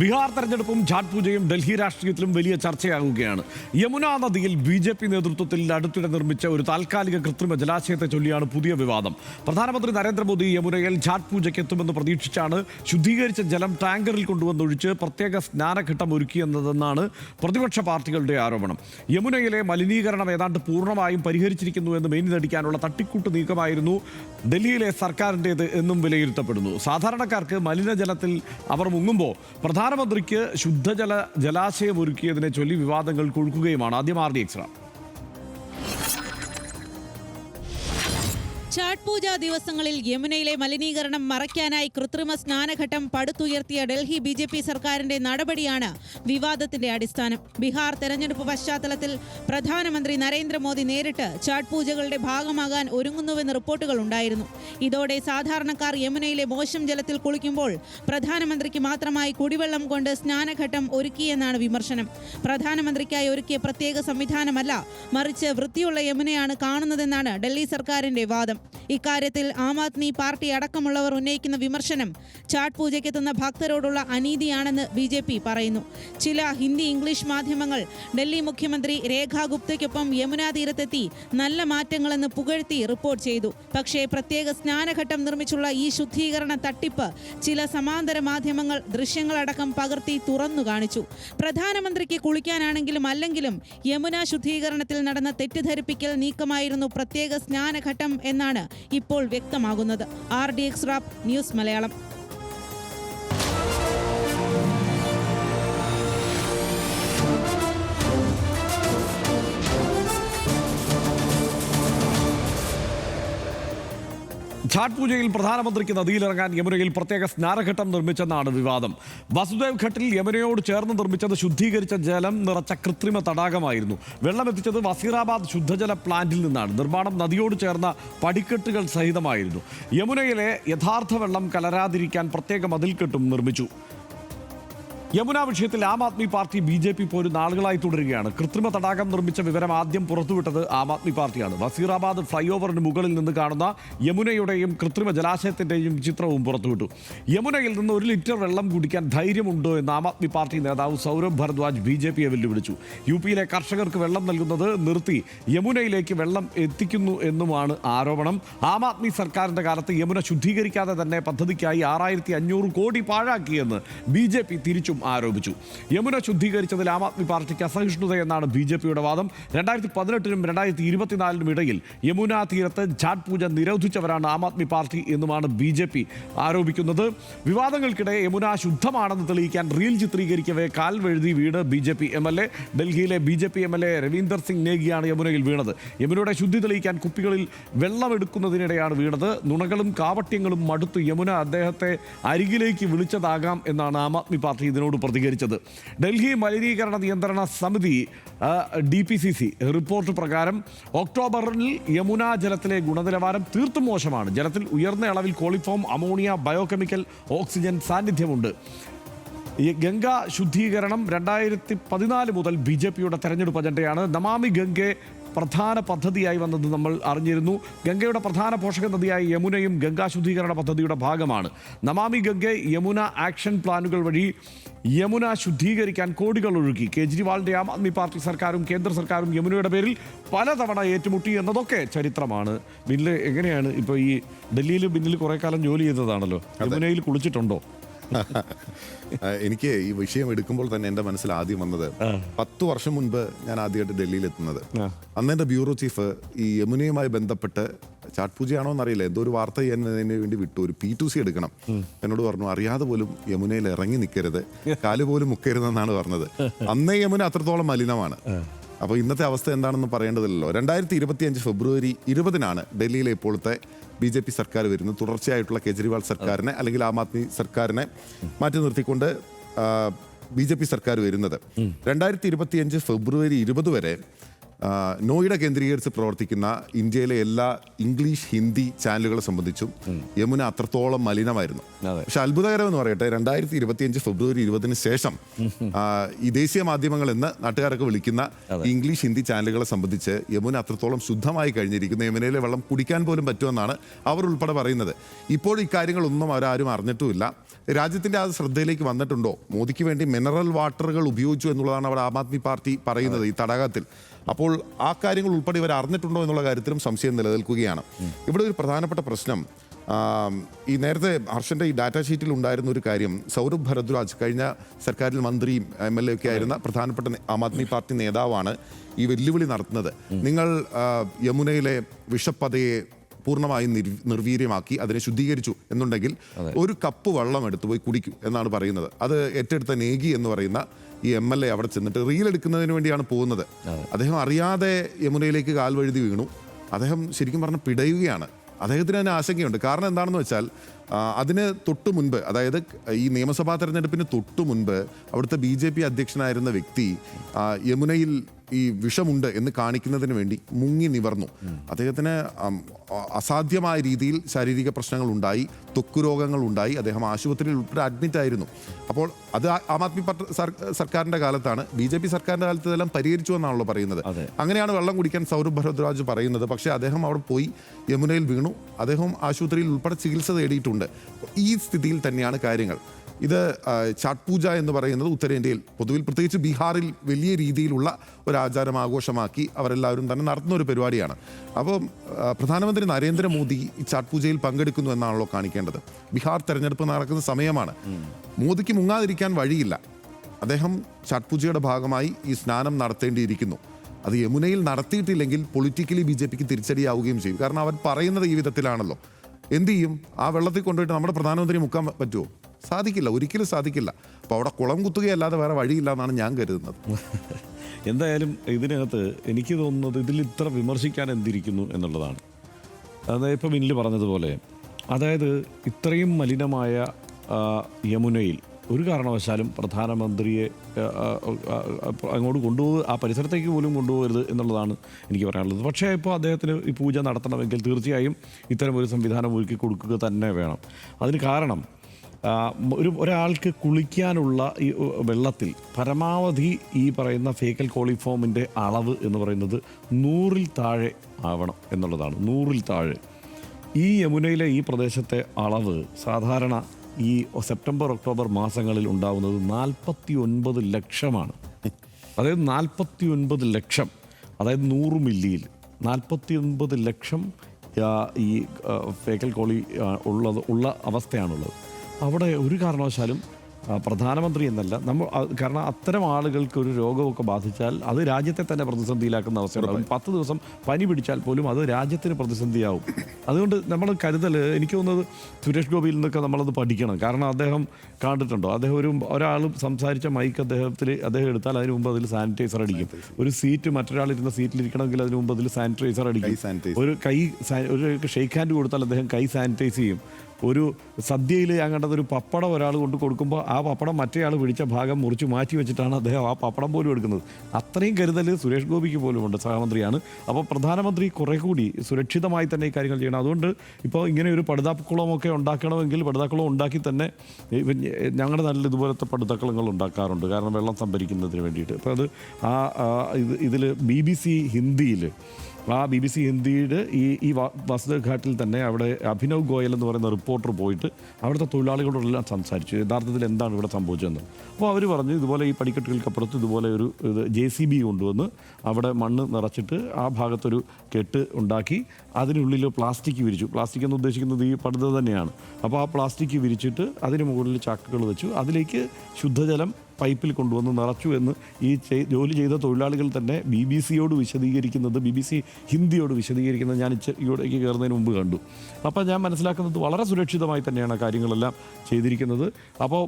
ബീഹാർ തെരഞ്ഞെടുപ്പും ഝാഡ് പൂജയും ഡൽഹി രാഷ്ട്രീയത്തിലും വലിയ ചർച്ചയാകുകയാണ്. യമുന നദിയിൽ ബി ജെ പി നേതൃത്വത്തിൽ അടുത്തിടെ നിർമ്മിച്ച ഒരു താൽക്കാലിക കൃത്രിമ ജലാശയത്തെ ചൊല്ലിയാണ് പുതിയ വിവാദം. പ്രധാനമന്ത്രി നരേന്ദ്രമോദി യമുനയിൽ ഝാഡ് പൂജയ്ക്ക് എത്തുമെന്ന് പ്രതീക്ഷിച്ചാണ് ശുദ്ധീകരിച്ച ജലം ടാങ്കറിൽ കൊണ്ടുവന്നൊഴിച്ച് പ്രത്യേക സ്നാനഘട്ടം ഒരുക്കിയെന്നതെന്നാണ് പ്രതിപക്ഷ പാർട്ടികളുടെ ആരോപണം. യമുനയിലെ മലിനീകരണം ഏതാണ്ട് പൂർണമായും പരിഹരിച്ചിരിക്കുന്നു എന്ന് മേനിനടിക്കാനുള്ള തട്ടിക്കൂട്ട് നീക്കമായിരുന്നു ഡൽഹിയിലെ സർക്കാരിന്റേത് എന്നും വിലയിരുത്തപ്പെടുന്നു. സാധാരണക്കാർക്ക് മലിനജലത്തിൽ അവർ മുങ്ങുമ്പോൾ പ്രധാനമന്ത്രിക്ക് ശുദ്ധജല ജലാശയം ഒരുക്കിയതിനെ ചൊല്ലി വിവാദങ്ങൾ കൊഴുക്കുകയുമാണ് ആദ്യം ആർ ഡി എക്സ്ട്രാ ഛാട്ട് പൂജ ദിവസങ്ങളിൽ യമുനയിലെ മലിനീകരണം മറയ്ക്കാനായി കൃത്രിമ സ്നാനഘട്ടം പടുത്തുയർത്തിയ ഡൽഹി ബി ജെ പി സർക്കാരിന്റെ നടപടിയാണ് വിവാദത്തിന്റെ അടിസ്ഥാനം. ബീഹാർ തെരഞ്ഞെടുപ്പ് പശ്ചാത്തലത്തിൽ പ്രധാനമന്ത്രി നരേന്ദ്രമോദി നേരിട്ട് ഛാട്ട് പൂജകളുടെ ഭാഗമാകാൻ ഒരുങ്ങുന്നുവെന്ന് റിപ്പോർട്ടുകൾ ഉണ്ടായിരുന്നു. ഇതോടെ സാധാരണക്കാർ യമുനയിലെ മോശം ജലത്തിൽ കുളിക്കുമ്പോൾ പ്രധാനമന്ത്രിക്ക് മാത്രമായി കുടിവെള്ളം കൊണ്ട് സ്നാനഘട്ടം ഒരുക്കിയെന്നാണ് വിമർശനം. പ്രധാനമന്ത്രിക്കായി ഒരുക്കിയ പ്രത്യേക സംവിധാനമല്ല മറിച്ച് വൃത്തിയുള്ള യമുനയാണ് കാണുന്നതെന്നാണ് ഡൽഹി സർക്കാരിന്റെ വാദം. ഇക്കാര്യത്തിൽ ആം ആദ്മി പാർട്ടി അടക്കമുള്ളവർ ഉന്നയിക്കുന്ന വിമർശനം ചാട്ട് പൂജയ്ക്കെത്തുന്ന ഭക്തരോടുള്ള അനീതിയാണെന്ന് ബി ജെ പി പറയുന്നു. ചില ഹിന്ദി ഇംഗ്ലീഷ് മാധ്യമങ്ങൾ ഡൽഹി മുഖ്യമന്ത്രി രേഖാ ഗുപ്തയ്ക്കൊപ്പം യമുനാ തീരത്തെത്തി നല്ല മാറ്റങ്ങളെന്ന് പുകഴ്ത്തി റിപ്പോർട്ട് ചെയ്തു. പക്ഷേ പ്രത്യേക സ്നാനഘട്ടം നിർമ്മിച്ചുള്ള ഈ ശുദ്ധീകരണ തട്ടിപ്പ് ചില സമാന്തര മാധ്യമങ്ങൾ ദൃശ്യങ്ങളടക്കം പകർത്തി തുറന്നു കാണിച്ചു. പ്രധാനമന്ത്രിക്ക് കുളിക്കാനാണെങ്കിലും അല്ലെങ്കിലും യമുന ശുദ്ധീകരണത്തിൽ നടന്ന തെറ്റിദ്ധരിപ്പിക്കൽ നീക്കമായിരുന്നു പ്രത്യേക സ്നാനഘട്ടം എന്നാണ് ഇപ്പോൾ വ്യക്തമാകുന്നത്. R D X rap news Malayalam. Chhath പൂജയിൽ പ്രധാനമന്ത്രിക്ക് നദിയിലിറങ്ങാൻ യമുനയിൽ പ്രത്യേക സ്നാനഘട്ടം നിർമ്മിച്ചെന്നാണ് വിവാദം. വസുദേവ് ഘട്ടിൽ യമുനയോട് ചേർന്ന് നിർമ്മിച്ചത് ശുദ്ധീകരിച്ച ജലം നിറച്ച കൃത്രിമ തടാകമായിരുന്നു. വെള്ളം എത്തിച്ചത് വസീറാബാദ് ശുദ്ധജല പ്ലാന്റിൽ നിന്നാണ്. നിർമ്മാണം നദിയോട് ചേർന്ന പടിക്കെട്ടുകൾ സഹിതമായിരുന്നു. യമുനയിലെ യഥാർത്ഥ വെള്ളം കലരാതിരിക്കാൻ പ്രത്യേക മതിൽക്കെട്ടും നിർമ്മിച്ചു. യമുന വിഷയത്തിൽ Aam Aadmi party B J P പോലും നാളുകളായി തുടരുകയാണ്. കൃത്രിമ തടാകം നിർമ്മിച്ച വിവരം ആദ്യം പുറത്തുവിട്ടത് ആം ആദ്മി പാർട്ടിയാണ്. വസീറാബാദ് ഫ്ലൈ ഓവറിന് മുകളിൽ നിന്ന് കാണുന്ന യമുനയുടെയും കൃത്രിമ ജലാശയത്തിന്റെയും ചിത്രവും പുറത്തുവിട്ടു. യമുനയിൽ നിന്ന് ഒരു ലിറ്റർ വെള്ളം കുടിക്കാൻ ധൈര്യമുണ്ടോ എന്ന് ആം ആദ്മി പാർട്ടി നേതാവ് സൗരഭ് ഭരദ്വാജ് ബി ജെ പിയെ വെല്ലുവിളിച്ചു. യു പിയിലെ കർഷകർക്ക് വെള്ളം നൽകുന്നത് നിർത്തി യമുനയിലേക്ക് വെള്ളം എത്തിക്കുന്നു എന്നുമാണ് ആരോപണം. ആം ആദ്മി സർക്കാരിന്റെ കാലത്ത് യമുന ശുദ്ധീകരിക്കാതെ തന്നെ പദ്ധതിക്കായി ആറായിരത്തി അഞ്ഞൂറ് കോടി പാഴാക്കിയെന്ന് ബി ജെ പി തിരിച്ചും ആരോപിച്ചു. യമുന ശുദ്ധീകരിച്ചതിൽ ആം ആദ്മി പാർട്ടിക്ക് അസഹിഷ്ണുതയെന്നാണ് ബി ജെ പിയുടെ വാദം. രണ്ടായിരത്തി പതിനെട്ടിനും രണ്ടായിരത്തി ഇരുപത്തിനാലിനും ഇടയിൽ യമുന തീരത്ത് ജാറ്റ് പൂജ നിരോധിച്ചവരാണ് ആം ആദ്മി പാർട്ടി എന്നുമാണ് ബി ജെ പി ആരോപിക്കുന്നത്. വിവാദങ്ങൾക്കിടെ യമുന ശുദ്ധമാണെന്ന് തെളിയിക്കാൻ റീൽ ചിത്രീകരിക്കവേ കാൽ വഴുതി വീട് B J P M L A. ഡൽഹിയിലെ B J P M L A Ravinder Singh നേഗിയാണ് യമുനയിൽ വീണത്. യമുനയുടെ ശുദ്ധി തെളിയിക്കാൻ കുപ്പികളിൽ വെള്ളമെടുക്കുന്നതിനിടെയാണ് വീണത്. നുണകളും കാവട്യങ്ങളും മടുത്ത് യമുന അദ്ദേഹത്തെ അരികിലേക്ക് വിളിച്ചതാകാം എന്നാണ് ആം ആദ്മി പാർട്ടി ഇതിനോട് പ്രതികരിച്ചത്. ഡൽഹി മലിനീകരണ നിയന്ത്രണ സമിതി D P C C report പ്രകാരം ഒക്ടോബറിൽ യമുന ജലത്തിലെ ഗുണനിലവാരം തീർത്തും മോശമാണ്. ജലത്തിൽ ഉയർന്ന അളവിൽ കോളിഫോം അമോണിയ ബയോകെമിക്കൽ ഓക്സിജൻ സാന്നിധ്യമുണ്ട്. ഗംഗ ശുദ്ധീകരണം രണ്ടായിരത്തി പതിനാല് മുതൽ ബി ജെ പിയുടെ തെരഞ്ഞെടുപ്പ് അജണ്ടയാണ്. നമാമി ഗംഗെ പ്രധാന പദ്ധതിയായി വന്നത് നമ്മൾ അറിഞ്ഞിരുന്നു. ഗംഗയുടെ പ്രധാന പോഷക നദിയായ യമുനയും ഗംഗാ ശുദ്ധീകരണ പദ്ധതിയുടെ ഭാഗമാണ്. നമാമി ഗംഗ യമുന ആക്ഷൻ പ്ലാനുകൾ വഴി യമുന ശുദ്ധീകരിക്കാൻ കോടികൾ ഒഴുകി. കേജ്രിവാളിന്റെ ആം ആദ്മി പാർട്ടി സർക്കാരും കേന്ദ്ര സർക്കാരും യമുനയുടെ പേരിൽ പലതവണ ഏറ്റുമുട്ടി എന്നതൊക്കെ ചരിത്രമാണ്. ബില്ല് എങ്ങനെയാണ് ഇപ്പോൾ ഈ ഡൽഹിയിൽ ബിന്നിൽ കുറേ കാലം ജോലി ചെയ്തതാണല്ലോ? യമുനയിൽ കുളിച്ചിട്ടുണ്ടോ? എനിക്ക് ഈ വിഷയം എടുക്കുമ്പോൾ തന്നെ എന്റെ മനസ്സിൽ ആദ്യം വന്നത് പത്ത് വർഷം മുൻപ് ഞാൻ ആദ്യമായിട്ട് ഡൽഹിയിൽ എത്തുന്നത് അന്ന് എന്റെ ബ്യൂറോ ചീഫ് ഈ യമുനയുമായി ബന്ധപ്പെട്ട് ചാട്ട് പൂജയാണോ എന്നറിയില്ല എന്തോ ഒരു വാർത്ത ചെയ്യുന്നതിന് വേണ്ടി വിട്ടു ഒരു പി ടു സി എടുക്കണം. എന്നോട് പറഞ്ഞു അറിയാതെ പോലും യമുനയിൽ ഇറങ്ങി നിൽക്കരുത് കാൽ പോലും മുക്കരുതെന്നാണ് പറഞ്ഞത്. അന്നേ യമുന അത്രത്തോളം മലിനമാണ്. അപ്പോൾ ഇന്നത്തെ അവസ്ഥ എന്താണെന്ന് പറയേണ്ടതില്ലല്ലോ. രണ്ടായിരത്തി ഇരുപത്തി അഞ്ച് ഫെബ്രുവരി ഇരുപതിനാണ് ഡൽഹിയിലെ ഇപ്പോഴത്തെ ബി ജെ പി സർക്കാർ വരുന്നത് തുടർച്ചയായിട്ടുള്ള കേജ്രിവാൾ സർക്കാരിനെ അല്ലെങ്കിൽ ആം ആദ്മി സർക്കാരിനെ മാറ്റി നിർത്തിക്കൊണ്ട് ബി ജെ പി സർക്കാർ വരുന്നത്. രണ്ടായിരത്തി ഇരുപത്തിയഞ്ച് ഫെബ്രുവരി ഇരുപത് വരെ നോയിഡ കേന്ദ്രീകരിച്ച് പ്രവർത്തിക്കുന്ന ഇന്ത്യയിലെ എല്ലാ ഇംഗ്ലീഷ് ഹിന്ദി ചാനലുകളെ സംബന്ധിച്ചും യമുന അത്രത്തോളം മലിനമായിരുന്നു. പക്ഷെ അത്ഭുതകരം എന്ന് പറയട്ടെ രണ്ടായിരത്തി ഇരുപത്തിയഞ്ച് ഫെബ്രുവരി ഇരുപതിന് ശേഷം ഈ ദേശീയ മാധ്യമങ്ങൾ എന്ന് നാട്ടുകാരൊക്കെ വിളിക്കുന്ന ഇംഗ്ലീഷ് ഹിന്ദി ചാനലുകളെ സംബന്ധിച്ച് യമുന അത്രത്തോളം ശുദ്ധമായി കഴിഞ്ഞിരിക്കുന്നു. യമുനയിലെ വെള്ളം കുടിക്കാൻ പോലും പറ്റുമെന്നാണ് അവർ ഉൾപ്പെടെ പറയുന്നത്. ഇപ്പോഴും ഇക്കാര്യങ്ങളൊന്നും അവരാരും അറിഞ്ഞിട്ടുമില്ല. രാജ്യത്തിന്റെ ആ ശ്രദ്ധയിലേക്ക് വന്നിട്ടുണ്ടോ? മോദിക്ക് വേണ്ടി മിനറൽ വാട്ടറുകൾ ഉപയോഗിച്ചു എന്നുള്ളതാണ് അവർ ആം ആദ്മി പാർട്ടി പറയുന്നത് ഈ തടാകത്തിൽ. അപ്പോൾ ആ കാര്യങ്ങൾ ഉൾപ്പെടെ ഇവർ അറിഞ്ഞിട്ടുണ്ടോ എന്നുള്ള കാര്യത്തിലും സംശയം നിലനിൽക്കുകയാണ്. ഇവിടെ ഒരു പ്രധാനപ്പെട്ട പ്രശ്നം ഈ നേരത്തെ ഹർഷന്റെ ഈ ഡാറ്റ ഷീറ്റിൽ ഉണ്ടായിരുന്ന ഒരു കാര്യം സൗരഭ് ഭരദ്വാജ് കഴിഞ്ഞ സർക്കാരിൽ മന്ത്രിയും എം എൽ എ ഒക്കെ ആയിരുന്ന പ്രധാനപ്പെട്ട ആം ആദ്മി പാർട്ടി നേതാവാണ് ഈ വെല്ലുവിളി നടത്തുന്നത്. നിങ്ങൾ യമുനയിലെ വിഷപ്പതയെ പൂർണമായും നിർ- നിർവീര്യമാക്കി അതിനെ ശുദ്ധീകരിച്ചു എന്നുണ്ടെങ്കിൽ ഒരു കപ്പ് വെള്ളം എടുത്തു പോയി കുടിക്കും എന്നാണ് പറയുന്നത്. അത് ഏറ്റെടുത്ത നേഗി എന്ന് പറയുന്ന ഈ എം എൽ എ അവിടെ ചെന്നിട്ട് റീൽ എടുക്കുന്നതിന് വേണ്ടിയാണ് പോകുന്നത്. അദ്ദേഹം അറിയാതെ യമുനയിലേക്ക് കാൽ വഴുതി വീണു. അദ്ദേഹം ശരിക്കും പറഞ്ഞ പിടയുകയാണ്. അദ്ദേഹത്തിന് തന്നെ ആശങ്കയുണ്ട്. കാരണം എന്താണെന്ന് വെച്ചാൽ അതിന് തൊട്ടു മുൻപ് അതായത് ഈ നിയമസഭാ തെരഞ്ഞെടുപ്പിന് തൊട്ടു മുൻപ് അവിടുത്തെ ബി ജെ പി അധ്യക്ഷനായിരുന്ന വ്യക്തി യമുനയിൽ ഈ വിഷമുണ്ട് എന്ന് കാണിക്കുന്നതിന് വേണ്ടി മുങ്ങി നിവർന്നു. അദ്ദേഹത്തിന് അസാധ്യമായ രീതിയിൽ ശാരീരിക പ്രശ്നങ്ങൾ ഉണ്ടായി ത്വക്ക് രോഗങ്ങൾ ഉണ്ടായി അദ്ദേഹം ആശുപത്രിയിൽ ഉൾപ്പെടെ അഡ്മിറ്റ് ആയിരുന്നു. അപ്പോൾ അത് ആ- ആം ആദ്മി സർക്കാരിന്റെ കാലത്താണ്. ബി ജെ പി സർക്കാരിന്റെ കാലത്ത് ഇതെല്ലാം പരിഹരിച്ചു എന്നാണല്ലോ പറയുന്നത്. അങ്ങനെയാണ് വെള്ളം കുടിക്കാൻ സൗരഭ് ഭരദ്വാജ് പറയുന്നത്. പക്ഷേ അദ്ദേഹം അവിടെ പോയി യമുനയിൽ വീണു. അദ്ദേഹം ആശുപത്രിയിൽ ഉൾപ്പെടെ ചികിത്സ തേടിയിട്ടുണ്ട്. ഈ സ്ഥിതിയിൽ തന്നെയാണ് കാര്യങ്ങൾ. ഇത് ചാട്ട് പൂജ എന്ന് പറയുന്നത് ഉത്തരേന്ത്യയിൽ പൊതുവിൽ പ്രത്യേകിച്ച് ബീഹാറിൽ വലിയ രീതിയിലുള്ള ഒരു ആചാരം ആഘോഷമാക്കി അവരെല്ലാവരും തന്നെ നടത്തുന്ന ഒരു പരിപാടിയാണ് അപ്പോൾ പ്രധാനമന്ത്രി നരേന്ദ്രമോദി ഈ ചാട്ട് പൂജയിൽ പങ്കെടുക്കുന്നു എന്നാണല്ലോ കാണിക്കേണ്ടത്. ബീഹാർ തെരഞ്ഞെടുപ്പ് നടക്കുന്ന സമയമാണ്. മോദിക്ക് മുങ്ങാതിരിക്കാൻ വഴിയില്ല. അദ്ദേഹം ചാട്ട് പൂജയുടെ ഭാഗമായി ഈ സ്നാനം നടത്തേണ്ടിയിരിക്കുന്നു. അത് യമുനയിൽ നടത്തിയിട്ടില്ലെങ്കിൽ പൊളിറ്റിക്കലി ബി ജെ പിക്ക് തിരിച്ചടിയാവുകയും ചെയ്യും. കാരണം അവർ പറയുന്നത് ഈ വിധത്തിലാണല്ലോ. എന്ത് ചെയ്യും? ആ വെള്ളത്തിൽ കൊണ്ടുപോയിട്ട് നമ്മുടെ പ്രധാനമന്ത്രി മുക്കാൻ പറ്റുമോ സാധിക്കില്ല ഒരിക്കലും സാധിക്കില്ല. അപ്പോൾ അവിടെ കുളം കുത്തുകയല്ലാതെ വേറെ വഴിയില്ല എന്നാണ് ഞാൻ കരുതുന്നത്. എന്തായാലും ഇതിനകത്ത് എനിക്ക് തോന്നുന്നത് ഇതിൽ ഇത്ര വിമർശിക്കാൻ എന്തിരിക്കുന്നു എന്നുള്ളതാണ്. അതായത് ഇപ്പം മിന്നിൽ പറഞ്ഞതുപോലെ അതായത് ഇത്രയും മലിനമായ യമുനയിൽ ഒരു കാരണവശാലും പ്രധാനമന്ത്രിയെ അങ്ങോട്ട് കൊണ്ടുപോകുക ആ പരിസരത്തേക്ക് പോലും കൊണ്ടുപോകരുത് എന്നുള്ളതാണ് എനിക്ക് പറയാനുള്ളത്. പക്ഷേ ഇപ്പോൾ അദ്ദേഹത്തിന് ഈ പൂജ നടത്തണമെങ്കിൽ തീർച്ചയായും ഇത്തരം ഒരു സംവിധാനം ഒരുക്കി കൊടുക്കുക തന്നെ വേണം. അതിന് കാരണം ഒരു ഒരാൾക്ക് കുളിക്കാനുള്ള ഈ വെള്ളത്തിൽ പരമാവധി ഈ പറയുന്ന ഫേക്കൽ കോളിഫോമിന്റെ അളവ് എന്ന് പറയുന്നത് നൂറിൽ താഴെ ആവണം എന്നുള്ളതാണ്. നൂറിൽ താഴെ. ഈ യമുനയിലെ ഈ പ്രദേശത്തെ അളവ് സാധാരണ ഈ സെപ്റ്റംബർ ഒക്ടോബർ മാസങ്ങളിൽ ഉണ്ടാവുന്നത് നാൽപ്പത്തി ഒൻപത് ലക്ഷമാണ്. അതായത് നാൽപ്പത്തി ഒൻപത് ലക്ഷം അതായത് നൂറ് മില്ലിയിൽ നാൽപ്പത്തി ഒൻപത് ലക്ഷം ഈ ഫേക്കൽ കോളി ഉള്ളത് ഉള്ള അവസ്ഥയാണുള്ളത്. അവിടെ ഒരു കാരണവശാലും പ്രധാനമന്ത്രി എന്നല്ല. നമ്മൾ കാരണം അത്തരം ആളുകൾക്ക് ഒരു രോഗമൊക്കെ ബാധിച്ചാൽ അത് രാജ്യത്തെ തന്നെ പ്രതിസന്ധിയിലാക്കുന്ന അവസ്ഥയുണ്ടാകും പത്ത് ദിവസം പനി പിടിച്ചാൽ പോലും അത് രാജ്യത്തിന് പ്രതിസന്ധിയാവും. അതുകൊണ്ട് നമ്മൾ കരുതൽ എനിക്ക് തോന്നുന്നത് സുരേഷ് ഗോപിയിൽ നിന്നൊക്കെ നമ്മളത് പഠിക്കണം. കാരണം അദ്ദേഹം കണ്ടിട്ടുണ്ടോ? അദ്ദേഹം ഒരു ഒരാൾ സംസാരിച്ച മൈക്ക് അദ്ദേഹത്തിൽ അദ്ദേഹം എടുത്താൽ അതിന് മുമ്പ് അതിൽ സാനിറ്റൈസർ അടിക്കും. ഒരു സീറ്റ് മറ്റൊരാൾ മറ്റൊരാളിരുന്ന സീറ്റിലിരിക്കണമെങ്കിൽ അതിന് മുമ്പ് അതിൽ സാനിറ്റൈസർ അടിക്കും. ഒരു കൈ ഒരു ഷെയ്ക്ക് ഹാൻഡ് കൊടുത്താൽ അദ്ദേഹം കൈ സാനിറ്റൈസ് ചെയ്യും. ഒരു സദ്യയിൽ ഞാൻ കണ്ടത് ഒരു പപ്പടം ഒരാൾ കൊണ്ട് കൊടുക്കുമ്പോൾ ആ പപ്പടം മറ്റേയാൾ പിടിച്ച ഭാഗം മുറിച്ച് മാറ്റി വെച്ചിട്ടാണ് അദ്ദേഹം ആ പപ്പടം പോലും എടുക്കുന്നത്. അത്രയും കരുതൽ സുരേഷ് ഗോപിക്ക് പോലും ഉണ്ട് സഹമന്ത്രിയാണ്. അപ്പോൾ പ്രധാനമന്ത്രി കുറെ കൂടി സുരക്ഷിതമായി തന്നെ ഈ കാര്യങ്ങൾ ചെയ്യണം. അതുകൊണ്ട് ഇപ്പോൾ ഇങ്ങനെ ഒരു പടുതാക്കുളമൊക്കെ ഉണ്ടാക്കണമെങ്കിൽ പടുതാക്കുളം ഉണ്ടാക്കി തന്നെ ഞങ്ങളുടെ നല്ല ഇതുപോലത്തെ പടുതാക്കുളങ്ങൾ ഉണ്ടാക്കാറുണ്ട്. കാരണം വെള്ളം സംഭരിക്കുന്നതിന് വേണ്ടിയിട്ട്. അപ്പോൾ അത് ആ ഇത് ഇതിൽ ബി ബി സി ഹിന്ദിയിൽ ആ ബി ബി സി ഹിന്ദിയുടെ ഈ ഈ വ- ഘാട്ടിൽ തന്നെ അവിടെ അഭിനവ് ഗോയൽ എന്ന് പറയുന്ന റിപ്പോർട്ടർ പോയിട്ട് അവിടുത്തെ തൊഴിലാളികളോടെല്ലാം സംസാരിച്ചു. യഥാർത്ഥത്തിൽ എന്താണ് ഇവിടെ സംഭവിച്ചതെന്ന്. അപ്പോൾ അവർ പറഞ്ഞു ഇതുപോലെ ഈ പടിക്കെട്ടുകൾക്കപ്പുറത്ത് ഇതുപോലെ ഒരു ഇത് ജെ സി ബി കൊണ്ടുവന്ന് അവിടെ മണ്ണ് നിറച്ചിട്ട് ആ ഭാഗത്തൊരു കെട്ട് ഉണ്ടാക്കി അതിനുള്ളിൽ പ്ലാസ്റ്റിക് വിരിച്ചു. പ്ലാസ്റ്റിക് എന്ന് ഉദ്ദേശിക്കുന്നത് ഈ പടുത തന്നെയാണ്. അപ്പോൾ ആ പ്ലാസ്റ്റിക് വിരിച്ചിട്ട് അതിന് മുകളിൽ ചാക്കുകൾ വെച്ചു. അതിലേക്ക് ശുദ്ധജലം പൈപ്പിൽ കൊണ്ടുവന്ന് നിറച്ചു എന്ന് ഈ ജോലി ചെയ്ത തൊഴിലാളികൾ തന്നെ ബി ബി സിയോട് വിശദീകരിക്കുന്നത് ബി ബി സി ഹിന്ദിയോട് വിശദീകരിക്കുന്നത് ഞാൻ ഇവിടേക്ക് കയറുന്നതിന് മുമ്പ് കണ്ടു. അപ്പോൾ ഞാൻ മനസ്സിലാക്കുന്നത് വളരെ സുരക്ഷിതമായി തന്നെയാണ് കാര്യങ്ങളെല്ലാം ചെയ്തിരിക്കുന്നത്. അപ്പോൾ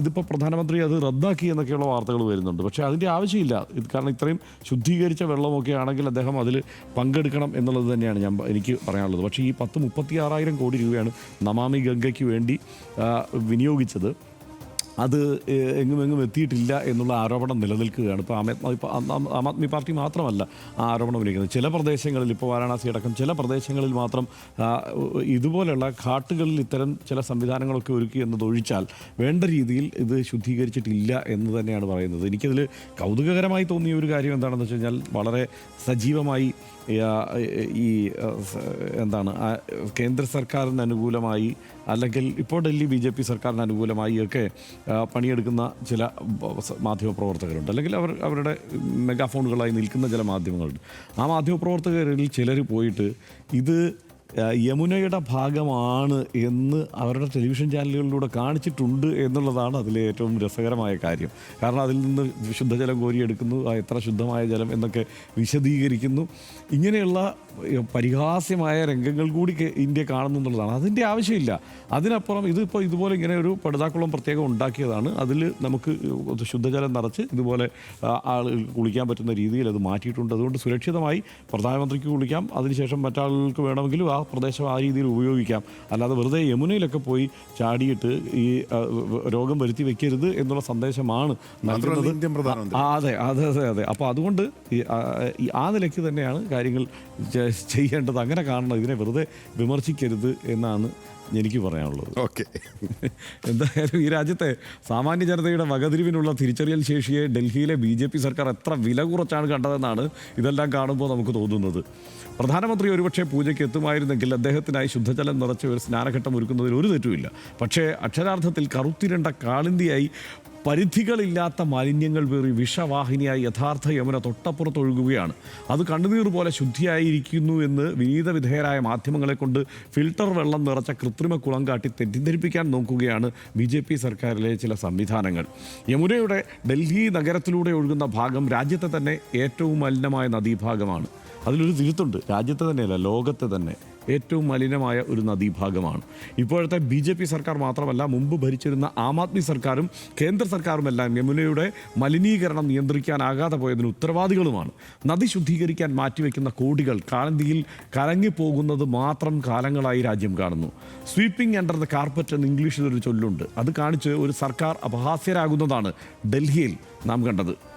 ഇതിപ്പോൾ പ്രധാനമന്ത്രി അത് റദ്ദാക്കി എന്നൊക്കെയുള്ള വാർത്തകൾ വരുന്നുണ്ട്. പക്ഷേ അതിന്റെ ആവശ്യമില്ല. കാരണം ഇത്രയും ശുദ്ധീകരിച്ച വെള്ളമൊക്കെ ആണെങ്കിൽ അദ്ദേഹം അതിൽ പങ്കെടുക്കണം എന്നുള്ളത് തന്നെയാണ് ഞാൻ എനിക്ക് പറയാനുള്ളത്. പക്ഷേ ഈ പത്ത് മുപ്പത്തി ആറായിരം കോടി രൂപയാണ് നമാമി ഗംഗയ്ക്ക് വേണ്ടി വിനിയോഗിച്ചത്. അത് എങ്ങുമെങ്ങും എങ്ങും എങ്ങും എത്തിയിട്ടില്ല എന്നുള്ള ആരോപണം നിലനിൽക്കുകയാണ്. ഇപ്പോൾ ആം ആദ്മി പാർട്ടി മാത്രമല്ല ആ ആരോപണം ഉന്നയിക്കുന്നത്. ചില പ്രദേശങ്ങളിൽ ഇപ്പോൾ വാരാണസി അടക്കം ചില പ്രദേശങ്ങളിൽ മാത്രം ഇതുപോലെയുള്ള ഘാട്ടുകളിൽ ഇത്തരം ചില സംവിധാനങ്ങളൊക്കെ ഒരുക്കി എന്നതൊഴിച്ചാൽ വേണ്ട രീതിയിൽ ഇത് ശുദ്ധീകരിച്ചിട്ടില്ല എന്ന് തന്നെയാണ് പറയുന്നത്. എനിക്കതിൽ കൗതുകകരമായി തോന്നിയ ഒരു കാര്യം എന്താണെന്ന് വെച്ച് കഴിഞ്ഞാൽ വളരെ സജീവമായി ഈ എന്താണ് കേന്ദ്ര സർക്കാരിന് അനുകൂലമായി അല്ലെങ്കിൽ ഇപ്പോൾ ഡൽഹി ബി ജെ പി സർക്കാരിന് അനുകൂലമായി ഒക്കെ പണിയെടുക്കുന്ന ചില മാധ്യമ പ്രവർത്തകരുണ്ട്. മാധ്യമപ്രവർത്തകരുണ്ട് അല്ലെങ്കിൽ അവർ അവരുടെ മെഗാഫോണുകളായി നിൽക്കുന്ന ചില മാധ്യമങ്ങളുണ്ട്. ആ മാധ്യമപ്രവർത്തകരിൽ ചിലർ പോയിട്ട് ഇത് യമുനയുടെ ഭാഗമാണ് എന്ന് അവരുടെ ടെലിവിഷൻ ചാനലുകളിലൂടെ കാണിച്ചിട്ടുണ്ട് എന്നുള്ളതാണ് അതിലെ ഏറ്റവും രസകരമായ കാര്യം. കാരണം അതിൽ നിന്ന് ശുദ്ധജലം കോരിയെടുക്കുന്നു എത്ര ശുദ്ധമായ ജലം എന്നൊക്കെ വിശദീകരിക്കുന്നു. ഇങ്ങനെയുള്ള പരിഹാസ്യമായ രംഗങ്ങൾ കൂടി ഇന്ത്യ കാണുന്നു എന്നുള്ളതാണ്. അതിന്റെ ആവശ്യമില്ല. അതിനപ്പുറം ഇതിപ്പോൾ ഇതുപോലെ ഇങ്ങനെ ഒരു പടുതാക്കുളം പ്രത്യേകം ഉണ്ടാക്കിയതാണ്. അതിൽ നമുക്ക് ശുദ്ധജലം നിറച്ച് ഇതുപോലെ ആളുകൾ കുളിക്കാൻ പറ്റുന്ന രീതിയിൽ അത് മാറ്റിയിട്ടുണ്ട്. അതുകൊണ്ട് സുരക്ഷിതമായി പ്രധാനമന്ത്രിക്ക് കുളിക്കാം. അതിനുശേഷം മറ്റാളുകൾക്ക് വേണമെങ്കിലും പ്രദേശം ആ രീതിയിൽ ഉപയോഗിക്കാം. അല്ലാതെ വെറുതെ യമുനയിലൊക്കെ പോയി ചാടിയിട്ട് ഈ രോഗം വരുത്തി വെക്കരുത് എന്നുള്ള സന്ദേശമാണ് നൽകുന്നത്. അതെ അതെ അതെ അതെ. അപ്പോൾ അതുകൊണ്ട് ആ, നിലയ്ക്ക് തന്നെയാണ് കാര്യങ്ങൾ ചെയ്യേണ്ടത്. അങ്ങനെ കാണണം. ഇതിനെ വെറുതെ വിമർശിക്കരുത് എന്നാണ് എനിക്ക് പറയാനുള്ളത്. ഓക്കെ. എന്തായാലും ഈ രാജ്യത്തെ സാമാന്യ ജനതയുടെ വകതിരിവിനുള്ള തിരിച്ചറിയൽ ശേഷിയെ ഡൽഹിയിലെ ബി ജെ പി സർക്കാർ എത്ര വില കുറച്ചാണ് കണ്ടതെന്നാണ് ഇതെല്ലാം കാണുമ്പോൾ നമുക്ക് തോന്നുന്നത്. പ്രധാനമന്ത്രി ഒരുപക്ഷെ പൂജയ്ക്ക് എത്തുമായിരുന്നെങ്കിൽ അദ്ദേഹത്തിനായി ശുദ്ധജലം നിറച്ച ഒരു സ്നാനഘട്ടം ഒരുക്കുന്നതിൽ ഒരു തെറ്റുമില്ല. പക്ഷേ അക്ഷരാർത്ഥത്തിൽ കറുത്തിരണ്ട കാളിന്തിയായി പരിധികളില്ലാത്ത മാലിന്യങ്ങൾ വേറി വിഷവാഹിനിയായി യഥാർത്ഥ യമുന തൊട്ടപ്പുറത്ത് ഒഴുകുകയാണ്. അത് കണ്ണുനീർ പോലെ ശുദ്ധിയായിരിക്കുന്നു എന്ന് വിനീത വിധേയരായ മാധ്യമങ്ങളെ കൊണ്ട് ഫിൽട്ടർ വെള്ളം നിറച്ച കൃത്രിമ കുളം കാട്ടി തെറ്റിദ്ധരിപ്പിക്കാൻ നോക്കുകയാണ് ബി ജെ പി സർക്കാരിലെ ചില സംവിധാനങ്ങൾ. യമുനയുടെ ഡൽഹി നഗരത്തിലൂടെ ഒഴുകുന്ന ഭാഗം രാജ്യത്തെ തന്നെ ഏറ്റവും മലിനമായ നദീഭാഗമാണ്. അതിലൊരു തിരുത്തുണ്ട്. രാജ്യത്തെ തന്നെയല്ല ലോകത്തെ തന്നെ. ഏറ്റവും മലിനമായ ഒരു നദീഭാഗമാണ്. ഇപ്പോഴത്തെ ബി ജെ പി സർക്കാർ മാത്രമല്ല മുമ്പ് ഭരിച്ചിരുന്ന ആം ആദ്മി സർക്കാരും കേന്ദ്ര സർക്കാരുമെല്ലാം യമുനയുടെ മലിനീകരണം നിയന്ത്രിക്കാനാകാതെ പോയതിന് ഉത്തരവാദികളുമാണ്. നദി ശുദ്ധീകരിക്കാൻ മാറ്റിവെക്കുന്ന കോടികൾ കാലന്തിയിൽ കലങ്ങിപ്പോകുന്നത് മാത്രം കാലങ്ങളായി രാജ്യം കാണുന്നു. സ്വീപ്പിംഗ് അണ്ടർ ദ കാർപ്പറ്റ് എന്ന് ഇംഗ്ലീഷിൽ ഒരു ചൊല്ലുണ്ട്. അത് കാണിച്ച് ഒരു സർക്കാർ അപഹാസ്യരാകുന്നതാണ് ഡൽഹിയിൽ നാം കണ്ടത്.